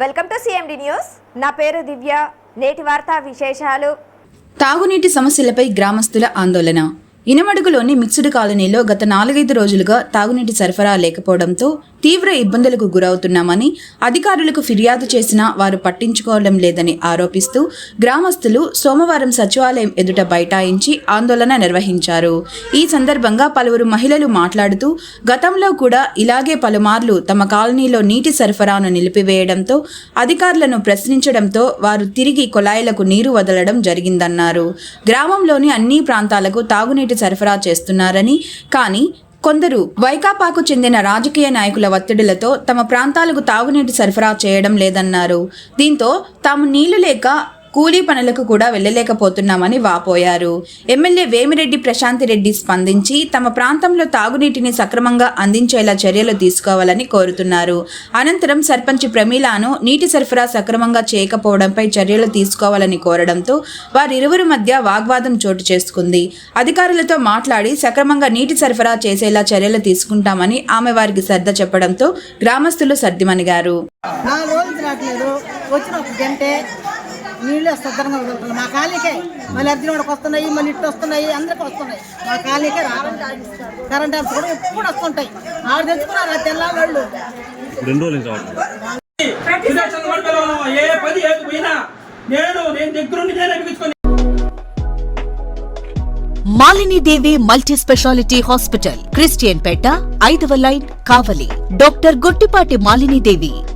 Welcome to CMD news. నా పేరు దివ్య. నేటి వార్తా విశేషాలు. తాగునీటి సమస్యలపై గ్రామస్తుల ఆందోళన. ఇనమడుగులోని మిక్స్డ్ కాలనీలో గత నాలుగైదు రోజులుగా తాగునీటి సరఫరా లేకపోవడంతో తీవ్ర ఇబ్బందులకు గురవుతున్నామని అధికారులకు ఫిర్యాదు చేసినా వారు పట్టించుకోవడం లేదని ఆరోపిస్తూ గ్రామస్తులు సోమవారం సచివాలయం ఎదుట బైఠాయించి ఆందోళన నిర్వహించారు. ఈ సందర్భంగా పలువురు మహిళలు మాట్లాడుతూ గతంలో కూడా ఇలాగే పలుమార్లు తమ కాలనీలో నీటి సరఫరాను నిలిపివేయడంతో అధికారులను ప్రశ్నించడంతో వారు తిరిగి కొలాయిలకు నీరు వదలడం జరిగిందన్నారు. గ్రామంలోని అన్ని ప్రాంతాలకు తాగునీటి సరఫరా చేస్తున్నారని కానీ కొందరు వైకాపాకు చెందిన రాజకీయ నాయకుల ఒత్తిడులతో తమ ప్రాంతాలకు తాగునీటి సరఫరా చేయడం లేదన్నారు. దీంతో తాము నీళ్ళు లేక కూలీ పనులకు కూడా వెళ్ళలేకపోతున్నామని వాపోయారు. ఎమ్మెల్యే వేమిరెడ్డి ప్రశాంతిరెడ్డి స్పందించి తమ ప్రాంతంలో తాగునీటిని సక్రమంగా అందించేలా చర్యలు తీసుకోవాలని కోరుతున్నారు. అనంతరం సర్పంచ్ ప్రమీలాను నీటి సరఫరా సక్రమంగా చేయకపోవడంపై చర్యలు తీసుకోవాలని కోరడంతో వారిరువురి మధ్య వాగ్వాదం చోటు చేసుకుంది. అధికారులతో మాట్లాడి సక్రమంగా నీటి సరఫరా చేసేలా చర్యలు తీసుకుంటామని ఆమె వారికి సర్ద చెప్పడంతో గ్రామస్తులు సర్దిమణిగారు. వచ్చిన ఒక గంటే నీళ్ళు సద్దరంగా వదులుతున్నాయి. మా కాలనీకే మళ్ళీ అర్జున్ వాడికి వస్తున్నాయి మళ్ళీ ఇట్టు వస్తున్నాయి అందరికి వస్తున్నాయి. మా కాలనీకే రావడం కరెంట్ ఆఫీస్ కూడా ఎప్పుడు వస్తుంటాయి. ఆవిడ తెచ్చుకున్నారు ఆ తెల్లవాళ్ళు రెండు రోజులు నుంచి రావట్లేదు సుదర్శన్ మండలం ఏ పది ఏది పోయినా నేను నేను దగ్గరుండి నేనే పిలుచుకొని Malinidevi multi speciality hospital Christian పేట ఐదవ line Kavali. Doctor Gottipati Malinidevi